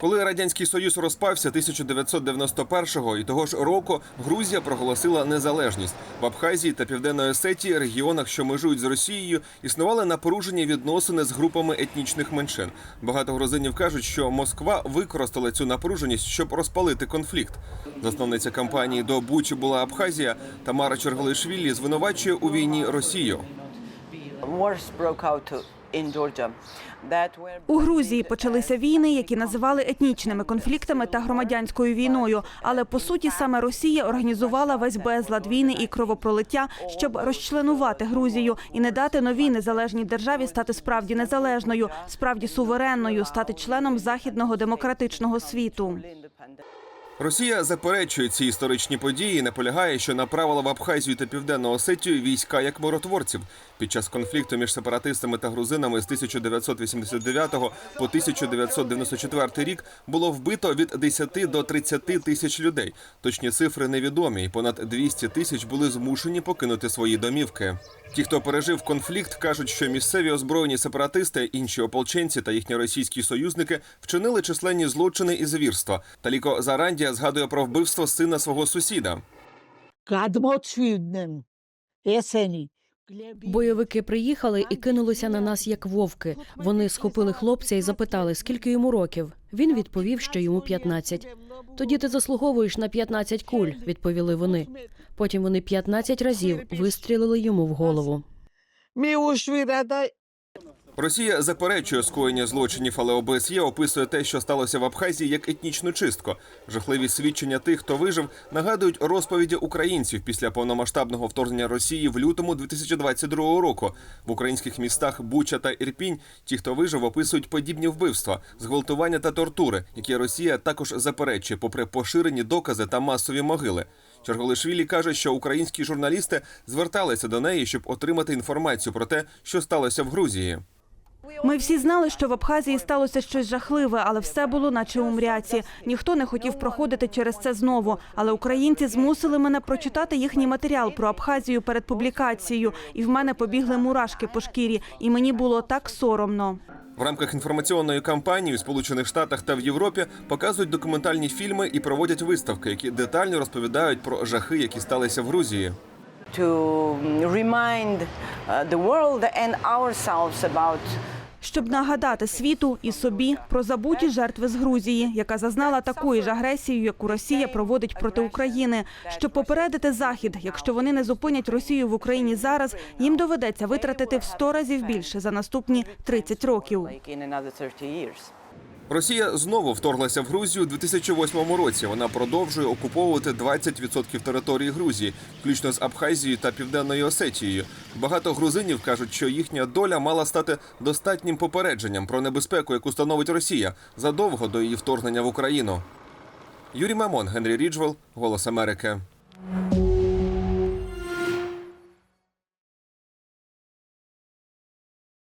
Коли радянський союз розпався 1991-го і того ж року Грузія проголосила незалежність в Абхазії та Південної Осетії, регіонах, що межують з Росією, існували напружені відносини з групами етнічних меншин. Багато грузинів кажуть, що Москва використала цю напруженість, щоб розпалити конфлікт. Засновниця кампанії до Бучі була Абхазія. Тамара Черголишвілі звинувачує у війні Росію. У Грузії почалися війни, які називали етнічними конфліктами та громадянською війною. Але по суті саме Росія організувала весь безлад війни і кровопролиття, щоб розчленувати Грузію і не дати новій незалежній державі стати справді незалежною, справді суверенною, стати членом західного демократичного світу. Росія заперечує ці історичні події і наполягає, що направила в Абхазію та Південну Осетію війська як миротворців. Під час конфлікту між сепаратистами та грузинами з 1989 по 1994 рік було вбито від 10 до 30 тисяч людей. Точні цифри невідомі, і понад 200 тисяч були змушені покинути свої домівки. Ті, хто пережив конфлікт, кажуть, що місцеві озброєні сепаратисти, інші ополченці та їхні російські союзники вчинили численні злочини і звірства. Таліко Зарандія згадує про вбивство сина свого сусіда. Бойовики приїхали і кинулися на нас як вовки. Вони схопили хлопця і запитали, скільки йому років. Він відповів, що йому 15. Тоді ти заслуговуєш на 15 куль, відповіли вони. Потім вони 15 разів вистрілили йому в голову. Росія заперечує скоєння злочинів, але обсє описує те, що сталося в Абхазії, як етнічну чистку. Жахливі свідчення тих, хто вижив, нагадують розповіді українців після повномасштабного вторгнення Росії в лютому 2022 року. В українських містах Буча та Ірпінь ті, хто вижив, описують подібні вбивства, зґвалтування та тортури, які Росія також заперечує, попри поширені докази та масові могили. Черголишвілі каже, що українські журналісти зверталися до неї, щоб отримати інформацію про те, що сталося в Грузії. Ми всі знали, що в Абхазії сталося щось жахливе, але все було наче у мряці. Ніхто не хотів проходити через це знову. Але українці змусили мене прочитати їхній матеріал про Абхазію перед публікацією, і в мене побігли мурашки по шкірі, і мені було так соромно. В рамках інформаційної кампанії в Сполучених Штатах та в Європі показують документальні фільми і проводять виставки, які детально розповідають про жахи, які сталися в Грузії. to remind uh, the world and ourselves about Щоб нагадати світу і собі про забуті жертви з Грузії, яка зазнала такої ж агресії, яку Росія проводить проти України. Щоб попередити захід, якщо вони не зупинять Росію в Україні зараз, їм доведеться витратити в 100 разів більше за наступні 30 років. Like in another 30 years. Росія знову вторглася в Грузію у 2008 році. Вона продовжує окуповувати 20% території Грузії, включно з Абхазією та Південною Осетією. Багато грузинів кажуть, що їхня доля мала стати достатнім попередженням про небезпеку, яку становить Росія задовго до її вторгнення в Україну. Юрій Мамон, Генрі Ріджвелл, Голос Америки.